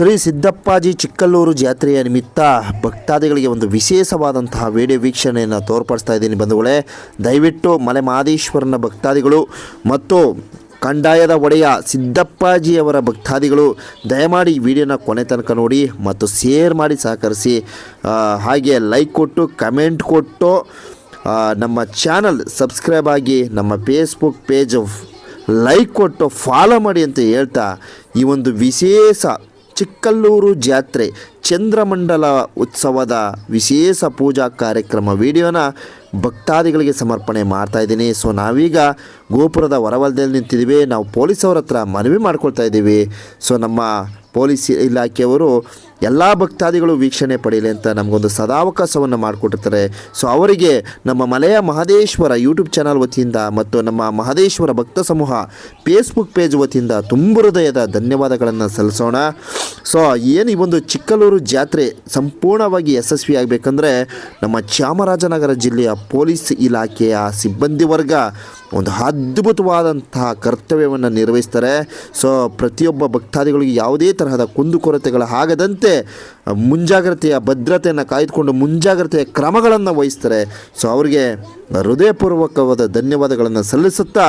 ಶ್ರೀ ಸಿದ್ದಪ್ಪಾಜಿ ಚಿಕ್ಕಲ್ಲೂರು ಜಾತ್ರೆಯ ನಿಮಿತ್ತ ಭಕ್ತಾದಿಗಳಿಗೆ ಒಂದು ವಿಶೇಷವಾದಂತಹ ವಿಡಿಯೋ ವೀಕ್ಷಣೆಯನ್ನು ತೋರ್ಪಡಿಸ್ತಾ ಇದ್ದೀನಿ ಬಂಧುಗಳೇ. ದಯವಿಟ್ಟು ಮಲೆ ಮಹದೇಶ್ವರನ ಭಕ್ತಾದಿಗಳು ಮತ್ತು ಕಂದಾಯದ ಒಡೆಯ ಸಿದ್ದಪ್ಪಾಜಿಯವರ ಭಕ್ತಾದಿಗಳು ದಯಮಾಡಿ ಈ ವಿಡಿಯೋನ ಕೊನೆ ತನಕ ನೋಡಿ ಮತ್ತು ಶೇರ್ ಮಾಡಿ ಸಹಕರಿಸಿ. ಹಾಗೆ ಲೈಕ್ ಕೊಟ್ಟು, ಕಮೆಂಟ್ ಕೊಟ್ಟು ನಮ್ಮ ಚಾನಲ್ ಸಬ್ಸ್ಕ್ರೈಬ್ ಆಗಿ ನಮ್ಮ ಫೇಸ್ಬುಕ್ ಪೇಜ್ ಲೈಕ್ ಕೊಟ್ಟು, ಫಾಲೋ ಮಾಡಿ ಅಂತ ಹೇಳ್ತಾ ಈ ಒಂದು ವಿಶೇಷ ಚಿಕ್ಕಲ್ಲೂರು ಜಾತ್ರೆ ಚಂದ್ರಮಂಡಲ ಉತ್ಸವದ ವಿಶೇಷ ಪೂಜಾ ಕಾರ್ಯಕ್ರಮ ವಿಡಿಯೋನ ಭಕ್ತಾದಿಗಳಿಗೆ ಸಮರ್ಪಣೆ ಮಾಡ್ತಾ ಇದ್ದೀನಿ. ಸೊ ನಾವೀಗ ಗೋಪುರದ ಹೊರವಲದಲ್ಲಿ ನಿಂತಿದ್ದೀವಿ. ನಾವು ಪೊಲೀಸವ್ರ ಹತ್ರ ಮನವಿ ಮಾಡ್ಕೊಳ್ತಾ ಇದ್ದೀವಿ. ಸೊ ನಮ್ಮ ಪೊಲೀಸ್ ಇಲಾಖೆಯವರು ಎಲ್ಲ ಭಕ್ತಾದಿಗಳು ವೀಕ್ಷಣೆ ಪಡೆಯಲಿ ಅಂತ ನಮಗೊಂದು ಸದಾವಕಾಶವನ್ನು ಮಾಡಿಕೊಟ್ಟಿರ್ತಾರೆ. ಸೊ ಅವರಿಗೆ ನಮ್ಮ ಮಲೆಯ ಮಹದೇಶ್ವರ ಯೂಟ್ಯೂಬ್ ಚಾನಲ್ ವತಿಯಿಂದ ಮತ್ತು ನಮ್ಮ ಮಹದೇಶ್ವರ ಭಕ್ತ ಸಮೂಹ ಫೇಸ್ಬುಕ್ ಪೇಜ್ ವತಿಯಿಂದ ತುಂಬ ಹೃದಯದ ಧನ್ಯವಾದಗಳನ್ನು ಸಲ್ಲಿಸೋಣ. ಸೊ ಏನು ಈ ಒಂದು ಚಿಕ್ಕಲೂರು ಜಾತ್ರೆ ಸಂಪೂರ್ಣವಾಗಿ ಯಶಸ್ವಿ ಆಗಬೇಕಂದ್ರೆ ನಮ್ಮ ಚಾಮರಾಜನಗರ ಜಿಲ್ಲೆಯ ಪೊಲೀಸ್ ಇಲಾಖೆಯ ಸಿಬ್ಬಂದಿ ವರ್ಗ ಒಂದು ಅದ್ಭುತವಾದಂತಹ ಕರ್ತವ್ಯವನ್ನು ನಿರ್ವಹಿಸ್ತಾರೆ. ಸೊ ಪ್ರತಿಯೊಬ್ಬ ಭಕ್ತಾದಿಗಳಿಗೆ ಯಾವುದೇ ತರಹದ ಕುಂದುಕೊರತೆಗಳು ಆಗದಂತೆ ಮುಂಜಾಗ್ರತೆಯ ಭದ್ರತೆಯನ್ನು ಕಾಯ್ದುಕೊಂಡು ಮುಂಜಾಗ್ರತೆಯ ಕ್ರಮಗಳನ್ನು ವಹಿಸ್ತಾರೆ. ಸೊ ಅವರಿಗೆ ಹೃದಯಪೂರ್ವಕವಾದ ಧನ್ಯವಾದಗಳನ್ನು ಸಲ್ಲಿಸುತ್ತಾ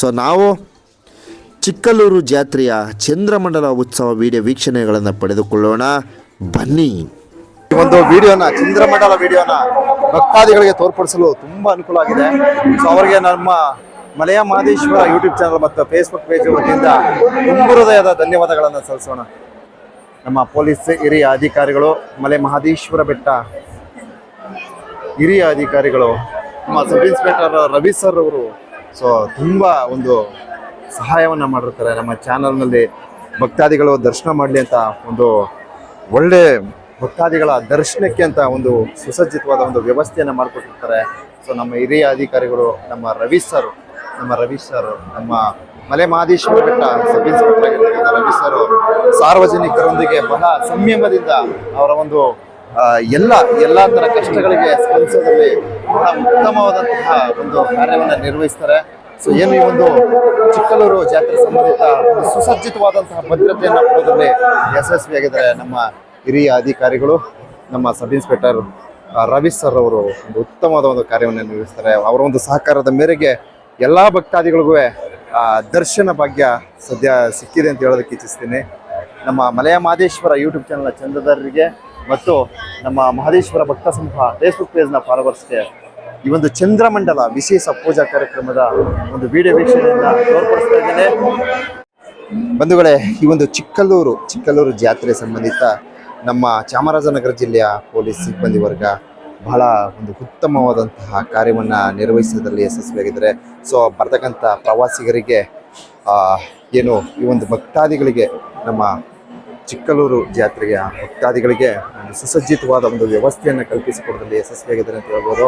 ಸೊ ನಾವು ಚಿಕ್ಕಲ್ಲೂರು ಜಾತ್ರೆಯ ಚಂದ್ರಮಂಡಲ ಉತ್ಸವ ವಿಡಿಯೋ ವೀಕ್ಷಣೆಗಳನ್ನು ಪಡೆದುಕೊಳ್ಳೋಣ. ಬನ್ನಿ. ಈ ಒಂದು ವಿಡಿಯೋನ, ಚಂದ್ರಮಂಡಲ ವಿಡಿಯೋನ ಭಕ್ತಾದಿಗಳಿಗೆ ತೋರ್ಪಡಿಸಲು ತುಂಬಾ ಅನುಕೂಲ ಆಗಿದೆ. ಸೊ ಅವರಿಗೆ ನಮ್ಮ ಮಲೆಯ ಮಾದೇಶ್ವರ ಯೂಟ್ಯೂಬ್ ಚಾನಲ್ ಮತ್ತು ಫೇಸ್ಬುಕ್ ಪೇಜ್ ವತಿಯಿಂದ ತುಂಬ ಹೃದಯದ ಧನ್ಯವಾದಗಳನ್ನು ಸಲ್ಲಿಸೋಣ. ನಮ್ಮ ಪೊಲೀಸ್ ಹಿರಿಯ ಅಧಿಕಾರಿಗಳು ಮಲೆ ಮಹದೇಶ್ವರ ಬೆಟ್ಟ ಹಿರಿಯ ಅಧಿಕಾರಿಗಳು, ನಮ್ಮ ಸಬ್ ಇನ್ಸ್ಪೆಕ್ಟರ್ ರವಿ ಸರ್ ಅವರು, ಸೊ ತುಂಬ ಒಂದು ಸಹಾಯವನ್ನು ಮಾಡಿರ್ತಾರೆ. ನಮ್ಮ ಚಾನಲ್ನಲ್ಲಿ ಭಕ್ತಾದಿಗಳು ದರ್ಶನ ಮಾಡಲಿ ಅಂತ ಒಂದು ಒಳ್ಳೆ ಭಕ್ತಾದಿಗಳ ದರ್ಶನಕ್ಕೆ ಅಂತ ಒಂದು ಸುಸಜ್ಜಿತವಾದ ಒಂದು ವ್ಯವಸ್ಥೆಯನ್ನು ಮಾಡಿಕೊಟ್ಟಿರ್ತಾರೆ. ಸೊ ನಮ್ಮ ಹಿರಿಯ ಅಧಿಕಾರಿಗಳು, ನಮ್ಮ ರವಿ ಸರ್ ನಮ್ಮ ರವಿ ಸರ್, ನಮ್ಮ ಮಲೆ ಮಹದೇಶ್ವರ ಬೆಟ್ಟ ಸಬ್ ಇನ್ಸ್ಪೆಕ್ಟರ್ ಆಗಿರ್ತಕ್ಕಂಥ ರವಿ ಸರ್, ಸಾರ್ವಜನಿಕರೊಂದಿಗೆ ಬಹಳ ಸಂಯಮದಿಂದ ಅವರ ಒಂದು ಎಲ್ಲ ಎಲ್ಲ ಥರ ಕಷ್ಟಗಳಿಗೆ ಸ್ಪಂದಿಸೋದ್ರಲ್ಲಿ ಬಹಳ ಉತ್ತಮವಾದಂತಹ ಒಂದು ಕಾರ್ಯವನ್ನು ನಿರ್ವಹಿಸ್ತಾರೆ. ಸೊ ಏನು ಈ ಒಂದು ಚಿಕ್ಕಲೂರು ಜಾತ್ರೆ ಸಂಬಂಧಿತ ಒಂದು ಸುಸಜ್ಜಿತವಾದಂತಹ ಭದ್ರತೆಯನ್ನು ಕೊಡೋದ್ರಲ್ಲಿ ಯಶಸ್ವಿಯಾಗಿದ್ದಾರೆ ನಮ್ಮ ಹಿರಿಯ ಅಧಿಕಾರಿಗಳು, ನಮ್ಮ ಸಬ್ ಇನ್ಸ್ಪೆಕ್ಟರ್ ರವಿ ಸರ್ ಅವರು ಒಂದು ಉತ್ತಮವಾದ ಒಂದು ಕಾರ್ಯವನ್ನು ನಿರ್ವಹಿಸ್ತಾರೆ. ಅವರ ಒಂದು ಸಹಕಾರದ ಮೇರೆಗೆ ಎಲ್ಲ ಭಕ್ತಾದಿಗಳಿಗೂ ದರ್ಶನ ಭಾಗ್ಯ ಸದ್ಯ ಸಿಕ್ಕಿದೆ ಅಂತ ಹೇಳೋದಕ್ಕೆ ಇಚ್ಛಿಸ್ತೀನಿ. ನಮ್ಮ ಮಲಯ ಮಹದೇಶ್ವರ ಯೂಟ್ಯೂಬ್ ಚಾನಲ್ನ ಚಂದದಾರರಿಗೆ ಮತ್ತು ನಮ್ಮ ಮಹದೇಶ್ವರ ಭಕ್ತ ಸಮೂಹ ಫೇಸ್ಬುಕ್ ಪೇಜ್ನ ಫಾಲೋವರ್ಸ್ಗೆ ಈ ಒಂದು ಚಂದ್ರಮಂಡಲ ವಿಶೇಷ ಪೂಜಾ ಕಾರ್ಯಕ್ರಮದ ಒಂದು ವಿಡಿಯೋ ವೀಕ್ಷಣೆಯನ್ನು ತೋರ್ಪಡಿಸ್ತಾ ಇದ್ದೇನೆ. ಬಂಧುಗಳೇ, ಈ ಒಂದು ಚಿಕ್ಕಲ್ಲೂರು ಚಿಕ್ಕಲ್ಲೂರು ಜಾತ್ರೆ ಸಂಬಂಧಿತ ನಮ್ಮ ಚಾಮರಾಜನಗರ ಜಿಲ್ಲೆಯ ಪೊಲೀಸ್ ಸಿಬ್ಬಂದಿ ವರ್ಗ ಬಹಳ ಒಂದು ಉತ್ತಮವಾದಂತಹ ಕಾರ್ಯವನ್ನು ನಿರ್ವಹಿಸೋದ್ರಲ್ಲಿ ಯಶಸ್ವಿಯಾಗಿದ್ದಾರೆ. ಸೊ ಬರ್ತಕ್ಕಂಥ ಪ್ರವಾಸಿಗರಿಗೆ ಏನು ಈ ಒಂದು ಭಕ್ತಾದಿಗಳಿಗೆ, ನಮ್ಮ ಚಿಕ್ಕಲೂರು ಜಾತ್ರೆಯ ಭಕ್ತಾದಿಗಳಿಗೆ ಒಂದು ಸುಸಜ್ಜಿತವಾದ ಒಂದು ವ್ಯವಸ್ಥೆಯನ್ನು ಕಲ್ಪಿಸಿಕೊಡೋದ್ರಲ್ಲಿ ಯಶಸ್ವಿಯಾಗಿದ್ದಾರೆ ಅಂತ ಹೇಳ್ಬೋದು.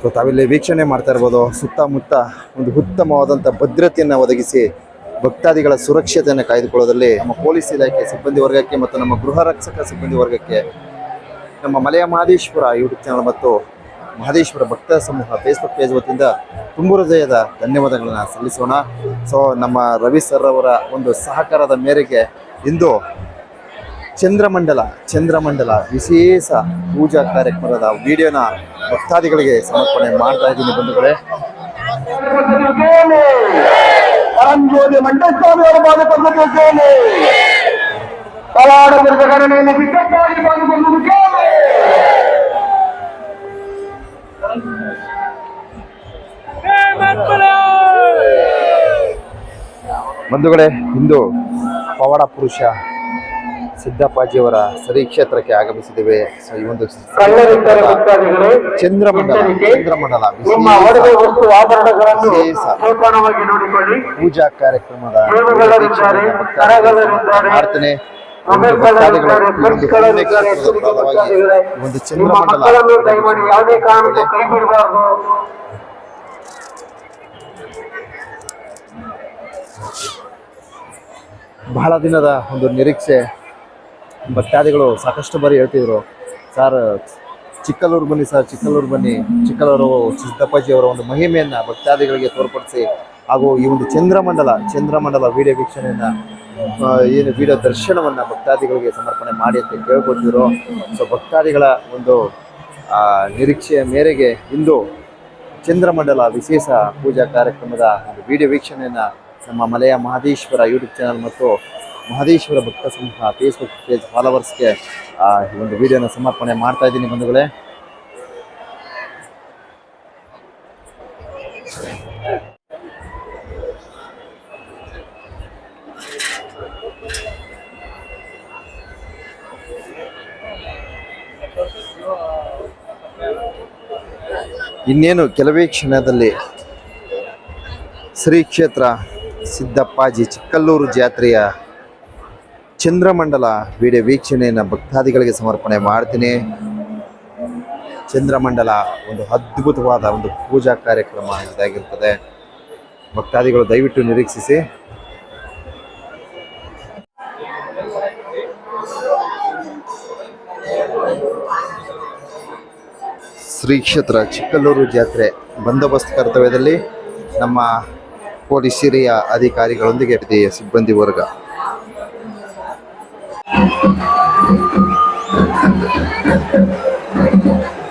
ಸೊ ತಾವಿಲ್ಲಿ ವೀಕ್ಷಣೆ ಮಾಡ್ತಾ ಇರ್ಬೋದು. ಸುತ್ತಮುತ್ತ ಒಂದು ಉತ್ತಮವಾದಂಥ ಭದ್ರತೆಯನ್ನು ಒದಗಿಸಿ, ಭಕ್ತಾದಿಗಳ ಸುರಕ್ಷತೆಯನ್ನು ಕಾಯ್ದುಕೊಳ್ಳೋದ್ರಲ್ಲಿ ನಮ್ಮ ಪೊಲೀಸ್ ಇಲಾಖೆ, ಸಿಬ್ಬಂದಿ ವರ್ಗಕ್ಕೆ ಮತ್ತು ನಮ್ಮ ಗೃಹ ರಕ್ಷಕ ಸಿಬ್ಬಂದಿ ವರ್ಗಕ್ಕೆ ನಮ್ಮ ಮಲೆಯ ಮಹದೇಶ್ವರ ಯೂಟ್ಯೂಬ್ ಚಾನಲ್ ಮತ್ತು ಮಹದೇಶ್ವರ ಭಕ್ತ ಸಮೂಹ ಫೇಸ್ಬುಕ್ ಪೇಜ್ ವತಿಯಿಂದ ತುಂಬ ಹೃದಯದ ಧನ್ಯವಾದಗಳನ್ನು ಸಲ್ಲಿಸೋಣ. ಸೊ ನಮ್ಮ ರವಿ ಸರ್ ಅವರ ಒಂದು ಸಹಕಾರದ ಮೇರೆಗೆ ಇಂದು ಚಂದ್ರಮಂಡಲ ಚಂದ್ರಮಂಡಲ ವಿಶೇಷ ಪೂಜಾ ಕಾರ್ಯಕ್ರಮದ ವಿಡಿಯೋನ ಭಕ್ತಾದಿಗಳಿಗೆ ಸಮರ್ಪಣೆ ಮಾಡ್ತಾ ಇದ್ದೀನಿ ಬಂಧುಗಳೇ. ಮಂಟಸ್ವಾಮಿ ಅವರ ಪಾದಪದ್ಮಕ್ಕೆ ಬಂಧುಗಳೇ ಇಂದು ಪವಾಡ ಪುರುಷ ಸಿದ್ದಪ್ಪಾಜಿಯವರ ಸರಿ ಕ್ಷೇತ್ರಕ್ಕೆ ಆಗಮಿಸಿದ್ದೇವೆ. ಸೊ ಈ ಒಂದು ಚಂದ್ರಮಂಡಲ. ಚಂದ್ರಮಂಡಲ ಪೂಜಾ ಕಾರ್ಯಕ್ರಮದ ಪ್ರಾರ್ಥನೆ ಒಂದು ಚಂದ್ರಮಂಡಲ ಬಹಳ ದಿನದ ಒಂದು ನಿರೀಕ್ಷೆ ಭಕ್ತಾದಿಗಳು ಸಾಕಷ್ಟು ಬಾರಿ ಹೇಳ್ತಿದ್ರು. ಸರ್ ಚಿಕ್ಕಲೂರು ಬನ್ನಿ ಸರ್ ಚಿಕ್ಕಲೂರು ಬನ್ನಿ. ಚಿಕ್ಕಲೂರು ಸಿದ್ದಪ್ಪಾಜಿ ಅವರ ಒಂದು ಮಹಿಮೆಯನ್ನು ಭಕ್ತಾದಿಗಳಿಗೆ ತೋರ್ಪಡಿಸಿ ಹಾಗೂ ಈ ಒಂದು ಚಂದ್ರಮಂಡಲ ಚಂದ್ರಮಂಡಲ ವಿಡಿಯೋ ವೀಕ್ಷಣೆಯನ್ನು ಏನು ವಿಡಿಯೋ ದರ್ಶನವನ್ನು ಭಕ್ತಾದಿಗಳಿಗೆ ಸಮರ್ಪಣೆ ಮಾಡಿ ಅಂತ ಕೇಳ್ಕೊತಿದ್ರು ಸೊ, ಭಕ್ತಾದಿಗಳ ಒಂದು ನಿರೀಕ್ಷೆಯ ಮೇರೆಗೆ ಇಂದು ಚಂದ್ರಮಂಡಲ ವಿಶೇಷ ಪೂಜಾ ಕಾರ್ಯಕ್ರಮದ ಒಂದು ವಿಡಿಯೋ ವೀಕ್ಷಣೆಯನ್ನ ನಮ್ಮ ಮಲೆಯ ಮಹದೇಶ್ವರ ಯೂಟ್ಯೂಬ್ ಚಾನಲ್ ಮತ್ತು ಮಹದೇಶ್ವರ ಭಕ್ತ ಸಂಘ ಫೇಸ್ಬುಕ್ ಪೇಜ್ ಫಾಲೋವರ್ಸ್ಗೆ ಈ ಒಂದು ವಿಡಿಯೋನ ಸಮರ್ಪಣೆ ಮಾಡ್ತಾ ಇದ್ದೀನಿ ಬಂಧುಗಳೇ. ಇನ್ನೇನು ಕೆಲವೇ ಕ್ಷಣದಲ್ಲಿ ಶ್ರೀ ಕ್ಷೇತ್ರ ಸಿದ್ದಪ್ಪಾಜಿ ಚಿಕ್ಕಲ್ಲೂರು ಜಾತ್ರೆಯ ಚಂದ್ರಮಂಡಲ ವಿಡಿಯೋ ವೀಕ್ಷಣೆಯನ್ನು ಭಕ್ತಾದಿಗಳಿಗೆ ಸಮರ್ಪಣೆ ಮಾಡ್ತೀನಿ. ಚಂದ್ರಮಂಡಲ ಒಂದು ಅದ್ಭುತವಾದ ಒಂದು ಪೂಜಾ ಕಾರ್ಯಕ್ರಮ ಇದಾಗಿರ್ತದೆ. ಭಕ್ತಾದಿಗಳು ದಯವಿಟ್ಟು ನಿರೀಕ್ಷಿಸಿ. ಶ್ರೀ ಕ್ಷೇತ್ರ ಚಿಕ್ಕಲ್ಲೂರು ಜಾತ್ರೆ ಬಂದೋಬಸ್ತ್ ಕರ್ತವ್ಯದಲ್ಲಿ ನಮ್ಮ ಪೊಲೀಸ್ ಹಿರಿಯ ಅಧಿಕಾರಿಗಳೊಂದಿಗೆ ಸಿಬ್ಬಂದಿ ವರ್ಗ. ಇದು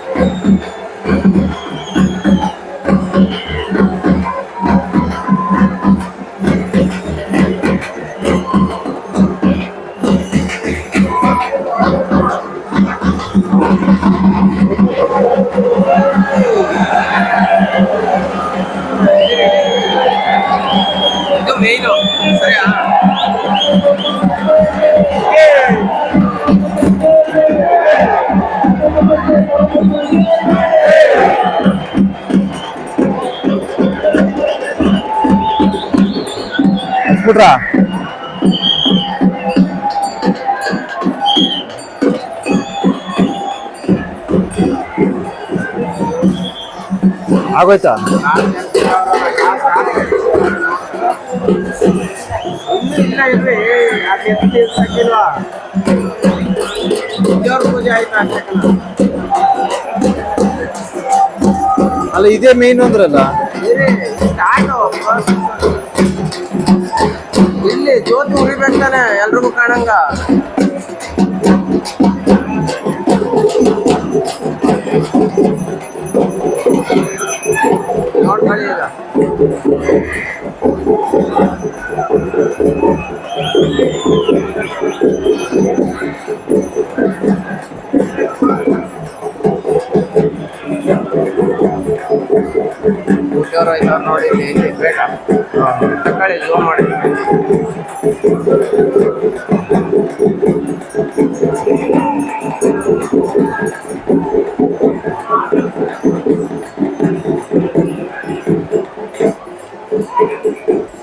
ಆಯ್ತು ಆಗೋಯ್ತಾ? ಅಲ್ಲ ಇದೇ ಮೇನ್ ಅಂದ್ರಲ್ಲ? కారణంగా నోట్ కలిగేదా Thank you. ಹುಷಾರು ಆಯ್ತಾ ನೋಡಿ ಇಲ್ಲಿ ಇಲ್ಲಿ ಬೇಡ ತಕೊಳ್ಳಿ ಜೂಮ್ ಮಾಡಿ ಹೊಸ್ಬಿಟ್ರು ದೇವ್ರ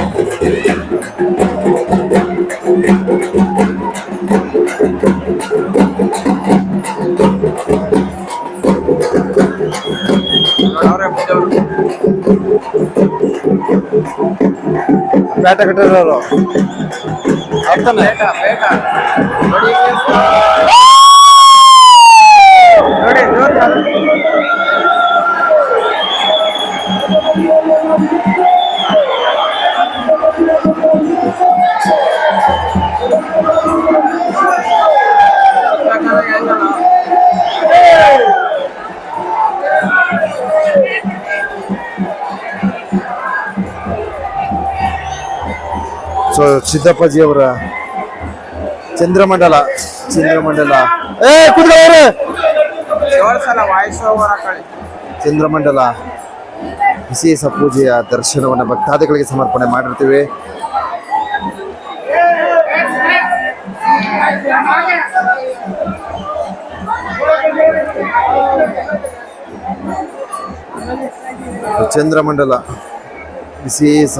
ಪೇಟ ಕಟ್ಟಿರೋರು. ಅರ್ಥನೇ ಸೊ ಸಿದ್ದಪ್ಪಾಜಿ ಅವರ ಚಂದ್ರಮಂಡಲ ಚಂದ್ರಮಂಡಲ. ಏ ಚಂದ್ರಮಂಡಲ, ವಿಶೇಷ ಪೂಜೆಯ ದರ್ಶನವನ್ನು ಭಕ್ತಾದಿಗಳಿಗೆ ಸಮರ್ಪಣೆ ಮಾಡಿರ್ತೀವಿ. ಚಂದ್ರಮಂಡಲ, ವಿಶೇಷ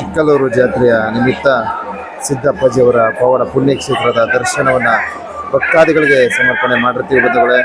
ಚಿಕ್ಕಲೂರು ಜಾತ್ರೆಯ ನಿಮಿತ್ತ ಸಿದ್ದಪ್ಪಾಜಿಯವರ ಪವಾಡ ಪುಣ್ಯಕ್ಷೇತ್ರದ ದರ್ಶನವನ್ನು ಭಕ್ತಾದಿಗಳಿಗೆ ಸಮರ್ಪಣೆ ಮಾಡಿರ್ತೀವಿ ಬಂಧುಗಳೇ.